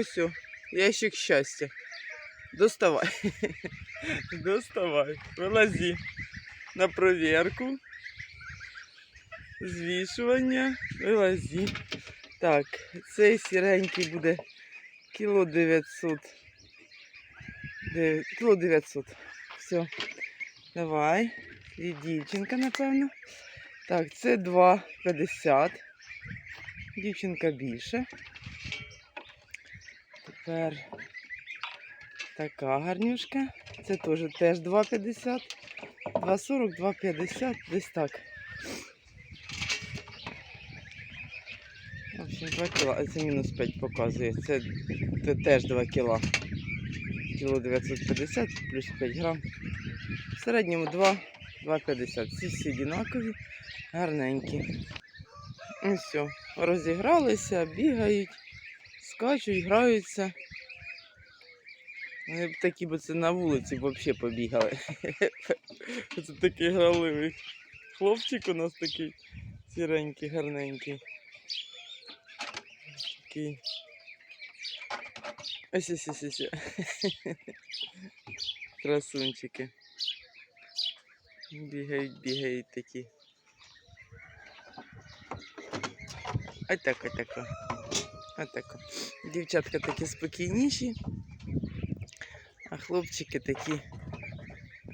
ось о, ящик щастя. Доставай. Доставай. Вилазі на провірку. Звішування. Вилазі. Так, цей сіренький буде кіло 900. Де- Кіло 900. Все. Давай. І дівчинка, напевно. Так, це 2,50. Дівчинка більше. Тепер така гарнюшка. Це теж теж 2,50. 2,40, 2,50, десь так. В общем, 2 кіла, а це мінус 5 показує. Це, це теж 2 кіла. Кіло 950 плюс 5 грам. В середньому 2, 2,50. Ці всі однакові, гарненькі. І все. Розігралися, бігають, скачуть, граються. Вони б такі б це на вулиці взагалі побігали. Це такий граливий хлопчик у нас такий сіренький, гарненький. Такий. Ось ось ось ось. Красунчики. Бігають, бігають такі. Отак, отак. Отак. Дівчатка такі спокійніші, а хлопчики такі.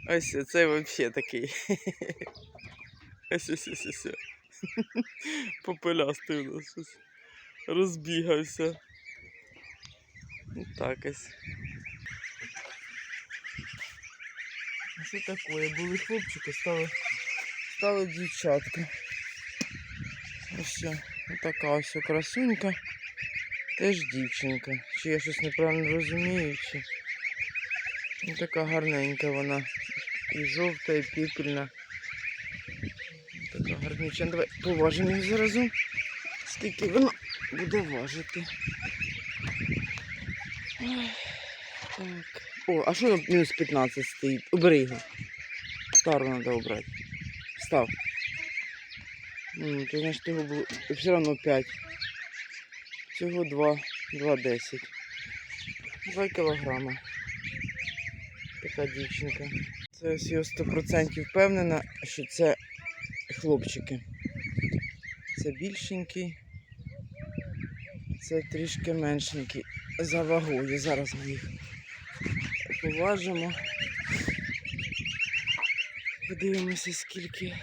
Ось це взагалі такий. Ось ось ось ось. Попелястий у нас щось. Розбігався. Так ось. Що таке? Були хлопчики, стали, стали дівчатка. Ось все. Така ось красунька. Теж дівчинка. Чи я щось неправильно розумію, чи. Ну, така гарненька вона. І жовта, і піпельна. Така гарнюча. Ну, Давай поважимо їх заразом. Скільки вона буде важити. Так. О, а що на мінус 15 стоїть? Убери його. Стару треба обрати. Став. М, То значить його було все одно 5. Всього 2, 2,10. 2 кілограма. Така дівчинка. Це я 100% впевнена, що це хлопчики. Це більшенький. Це трішки меншенький. За вагою. Зараз ми їх поважимо. Подивимося скільки.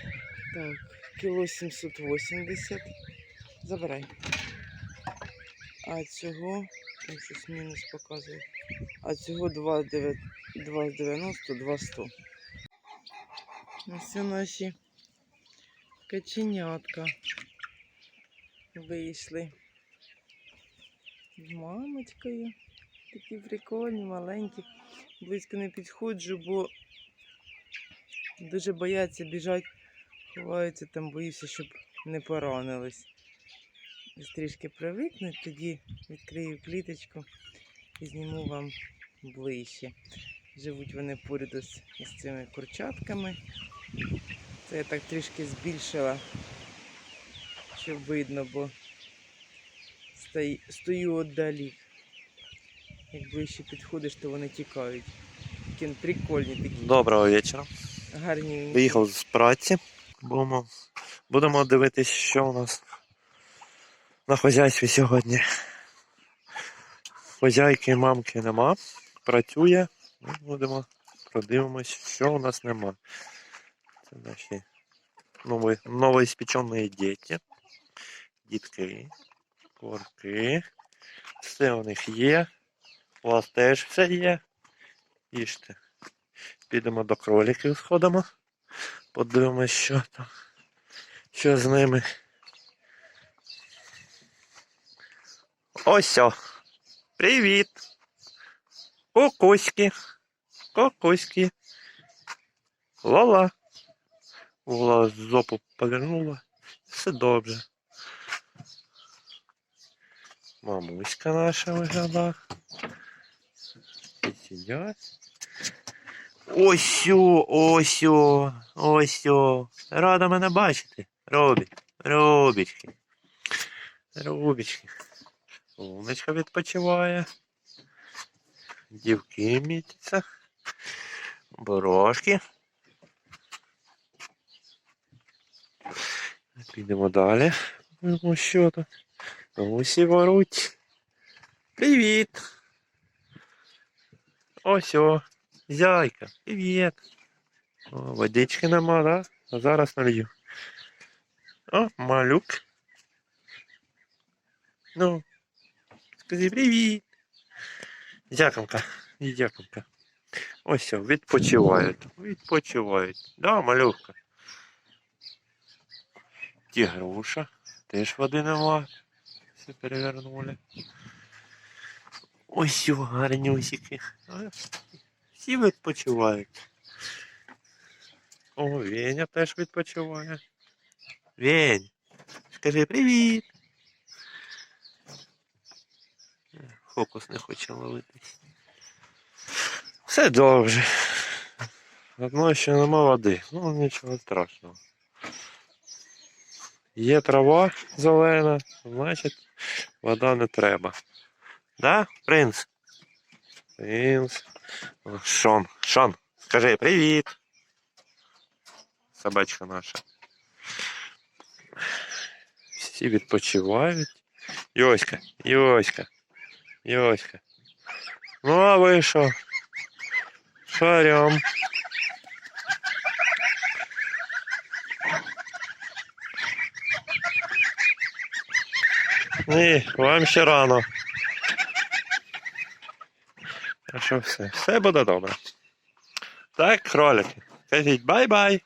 Так, кіло 780. Забирай. А цього, там щось мінус показує. А цього 2,90, 2,100. Ось наші каченятка вийшли. З мамочкою. Такі прикольні, маленькі. Близько не підходжу, бо дуже бояться біжать, ховаються там, боюся, щоб не поранились. Трішки привикнуть, тоді відкрию кліточку і зніму вам ближче. Живуть вони поряд із, цими курчатками. Це я так трішки збільшила, щоб видно, бо стою, стою отдалі. Як ближче підходиш, то вони тікають. Такі прикольні такі, Доброго вечора. гарні. Виїхав з праці. Будемо, будемо дивитись, що у нас на хазяйстві сьогодні. Хозяйки, мамки нема. Працює. Ну, Будемо продивимось, що у нас нема. Це наші нові, новоіспечені діти. Дітки, корки. Все у них є. У вас теж все є. Їжте. Підемо до кроликів сходимо. Подивимось, що там. Що з ними. Ось. о. Привіт. Кукуськи. Кукуськи. Лола. Вола зопу повернула. Все добре. Мамуська наша виглядає. Сидять. Осьо, осьо, осьо. Рада мене бачити. Робі, робічки. Робічки. Умничка відпочиває. Дівки мітяться. Борошки. Підемо далі. Ну що тут? Усі воруть. Привіт. Ось о. Зяйка. Привіт. О, водички нема, да? А зараз налью. О, малюк. Ну, скажи привіт. Дякамка, дякамка. Ось, о, відпочивають. Відпочивають. Да, малюка. Тігруша. Теж води нема. Все перевернули. Ось гарнюсики. Всі відпочивають. О, Веня теж відпочиває. Вень, скажи привіт. Фокус не хоче ловити. Все добре. Одно ще нема води. Ну нічого страшного. Є трава зелена, значить вода не треба. Да, принц? Принц. Шон, Шон, скажи привіт. Собачка наша. Всі відпочивають. Йоська, Йоська, Йоська. Ну, а ви що? Шарям. Ні, вам ще рано. А що все? Все буде добре. Так, кролики. Кажіть бай-бай.